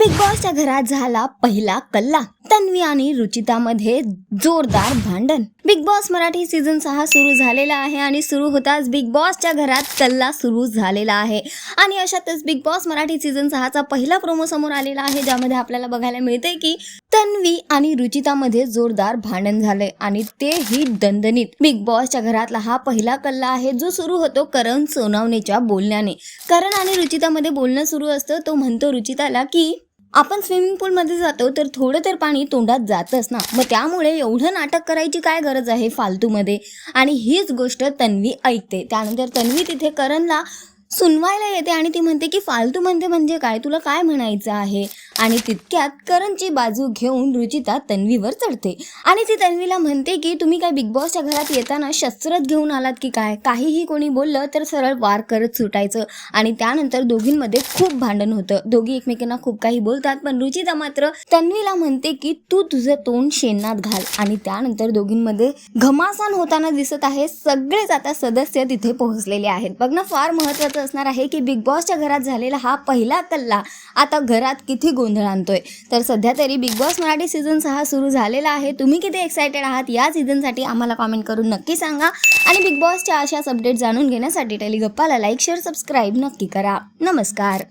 Big बॉसच्या घरात झाला पहिला कल्ला. तन्वी आणि रुचितामध्ये जोरदार भांडण. बिग बॉस मराठी सीझन सहा सुरू झालेला आहे आणि सुरू होताच बिग बॉसच्या घरात कल्ला सुरू झालेला आहे. आणि अशातच बिग बॉस मराठी सीझन सहाचा पहिला प्रोमो समोर आलेला आहे ज्यामध्ये आपल्याला बघायला मिळते की तन्वी आणि रुचितामध्ये जोरदार भांडण झाले आणि तेही दणदणीत. बिग बॉसच्या घरातला हा पहिला कल्ला आहे जो सुरू होतो करण सोनावणेच्या बोलण्याने. करण आणि रुचितामध्ये बोलणं सुरू असतं तो म्हणतो रुचिताला की आपण स्विमिंग पूलमध्ये जातो तर थोडं तर पाणी तोंडात जातच ना. मग त्यामुळे एवढं नाटक करायची काय गरज आहे फालतूमध्ये? आणि हीच गोष्ट तन्वी ऐकते. त्यानंतर तन्वी तिथे करणला सुनवायला येते आणि ती म्हणते की फालतू म्हणते म्हणजे काय? तुला काय म्हणायचं आहे? आणि तितक्यात करणची बाजू घेऊन रुचिता तन्वीवर चढते. आणि ती तन्वीला म्हणते की तुम्ही काय बिग बॉसच्या घरात येताना शस्त्रच घेऊन आलात की काय? काहीही कोणी बोललं तर सरळ वार करत सुटायचं. आणि त्यानंतर दोघींमध्ये खूप भांडण होतं. दोघी एकमेकांना खूप काही बोलतात पण रुचिता मात्र तन्वीला म्हणते की तू तुझं तोंड शेणात घाल. आणि त्यानंतर दोघींमध्ये घमासान होताना दिसत आहे. सगळेच आता सदस्य तिथे पोहोचलेले आहेत. बघणं फार महत्वाचं असणार आहे की बिग बॉसच्या घरात झालेला हा पहिला कल्ला. आता घरात किती गोंधळ आणतोय. तर सध्या तरी बिग बॉस मराठी सीझन सहा सुरू झालेला आहे. तुम्ही किती एक्सायटेड आहात या सीझनसाठी आम्हाला कॉमेंट करून नक्की सांगा. आणि बिग बॉसच्या अशाच अपडेट जाणून घेण्यासाठी टेलिगप्पाला लाईक शेअर सबस्क्राईब नक्की करा. नमस्कार.